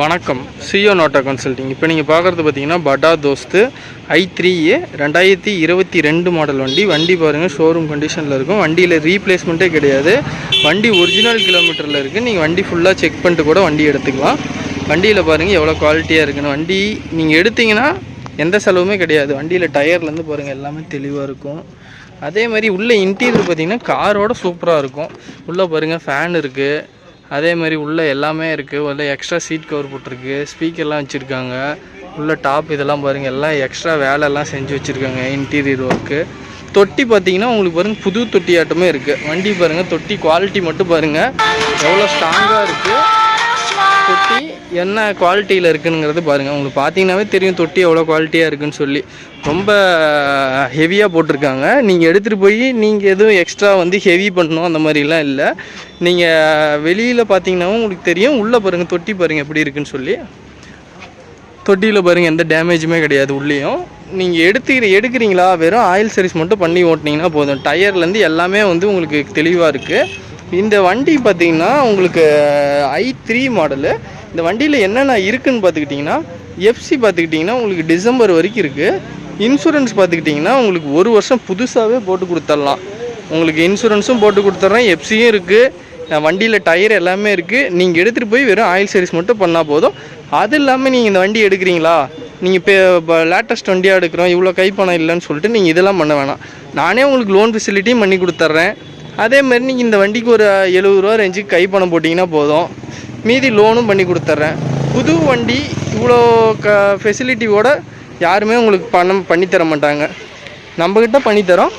வணக்கம். சியோ NOTA consulting இப்போ நீங்கள் பார்க்குறது பார்த்தீங்கன்னா படா தோஸ்து ஐ த்ரீ ஏ ரெண்டாயிரத்தி இருபத்தி ரெண்டு மாடல் வண்டி. வண்டி பாருங்கள் ஷோரூம் கண்டிஷனில் இருக்கும். வண்டியில் ரீப்ளேஸ்மெண்ட்டே கிடையாது. வண்டி ஒரிஜினல் கிலோமீட்டரில் இருக்குது நீங்கள் வண்டி ஃபுல்லாக செக் பண்ணிட்டு கூட வண்டி எடுத்துக்கலாம். வண்டியில் பாருங்கள் எவ்வளோ குவாலிட்டியாக இருக்குன்னு. வண்டி நீங்கள் எடுத்தீங்கன்னா எந்த செலவுமே கிடையாது. வண்டியில் டயர்லேருந்து பாருங்கள் எல்லாமே தெளிவாக இருக்கும். அதே மாதிரி உள்ளே இன்டீரியர் பார்த்தீங்கன்னா காரோட சூப்பராக இருக்கும். உள்ளே பாருங்கள் ஃபேன் இருக்குது அதே மாதிரி உள்ளே எல்லாமே இருக்குது உள்ள எக்ஸ்ட்ரா சீட் கவர் போட்டிருக்கு. ஸ்பீக்கர்லாம் வச்சுருக்காங்க. உள்ளே டாப் இதெல்லாம் பாருங்கள் எல்லாம் எக்ஸ்ட்ரா வேலைலாம் செஞ்சு வச்சுருக்காங்க. இன்டீரியர் ஒர்க்கு தொட்டி பார்த்தீங்கன்னா உங்களுக்கு பாருங்கள் புது தொட்டி ஆட்டமே இருக்குது வண்டி பாருங்கள் தொட்டி குவாலிட்டி மட்டும் பாருங்கள் எவ்வளோ ஸ்ட்ராங்காக இருக்குது தொட்டி என்ன குவாலிட்டியில் இருக்குங்கிறது பாருங்கள் உங்களுக்கு பார்த்தீங்கன்னாவே தெரியும் தொட்டி எவ்வளோ குவாலிட்டியாக இருக்குன்னு சொல்லி. ரொம்ப ஹெவியாக போட்டிருக்காங்க. நீங்கள் எடுத்துகிட்டு போய் நீங்கள் எதுவும் எக்ஸ்ட்ரா வந்து ஹெவி பண்ணணும் அந்த மாதிரிலாம் இல்லை. நீங்கள் வெளியில் பார்த்தீங்கன்னாவும் உங்களுக்கு தெரியும். உள்ளே பாருங்கள் தொட்டி பாருங்கள் எப்படி இருக்குன்னு சொல்லி. தொட்டியில் பாருங்கள் எந்த டேமேஜுமே கிடையாது உள்ளேயும். நீங்கள் எடுத்துக்கிற எடுக்கிறீங்களா? வெறும் ஆயில் சர்வீஸ் மட்டும் பண்ணி ஓட்டினீங்கன்னா போதும். டயர்லேருந்து எல்லாமே வந்து உங்களுக்கு தெளிவாக இருக்குது இந்த வண்டி பார்த்தீங்கன்னா உங்களுக்கு ஐ த்ரீ மாடலு இந்த வண்டியில் என்னென்ன இருக்குதுன்னு பார்த்துக்கிட்டிங்கன்னா எஃப்சி பார்த்துக்கிட்டிங்கன்னா உங்களுக்கு டிசம்பர் வரைக்கும் இருக்குது இன்சூரன்ஸ் பார்த்துக்கிட்டிங்கன்னா உங்களுக்கு ஒரு வருஷம் புதுசாகவே போட்டு கொடுத்துடலாம். உங்களுக்கு இன்சூரன்ஸும் போட்டு கொடுத்துட்றேன் எஃப்சியும் இருக்குது வண்டியில் டயர் எல்லாமே இருக்குது நீங்கள் எடுத்துகிட்டு போய் வெறும் ஆயில் சர்வீஸ் மட்டும் பண்ணால் போதும். அது இல்லாமல் நீங்கள் இந்த வண்டி எடுக்கிறீங்களா? நீங்கள் இப்போ லேட்டஸ்ட் வண்டியாக எடுக்கிறோம் இவ்வளோ கைப்பணம் இல்லைன்னு சொல்லிட்டு நீங்கள் இதெல்லாம் பண்ண வேணாம். நானே உங்களுக்கு லோன் ஃபெசிலிட்டியும் பண்ணி கொடுத்துட்றேன் அதே மாதிரி நீங்கள் இந்த வண்டிக்கு ஒரு எழுபது ரூபா ரேஞ்சுக்கு கை பணம் போட்டிங்கன்னா போதும். மீதி லோனும் பண்ணி கொடுத்துட்றேன் புது வண்டி இவ்வளோ க ஃபெசிலிட்டியோட யாருமே உங்களுக்கு பணம் பண்ணித்தர மாட்டாங்க. நம்மக்கிட்ட பண்ணித்தரோம்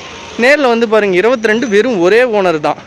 நேரில் வந்து பாருங்கள் இருபத்தி ரெண்டு வெறும் ஒரே ஓனர் தான்.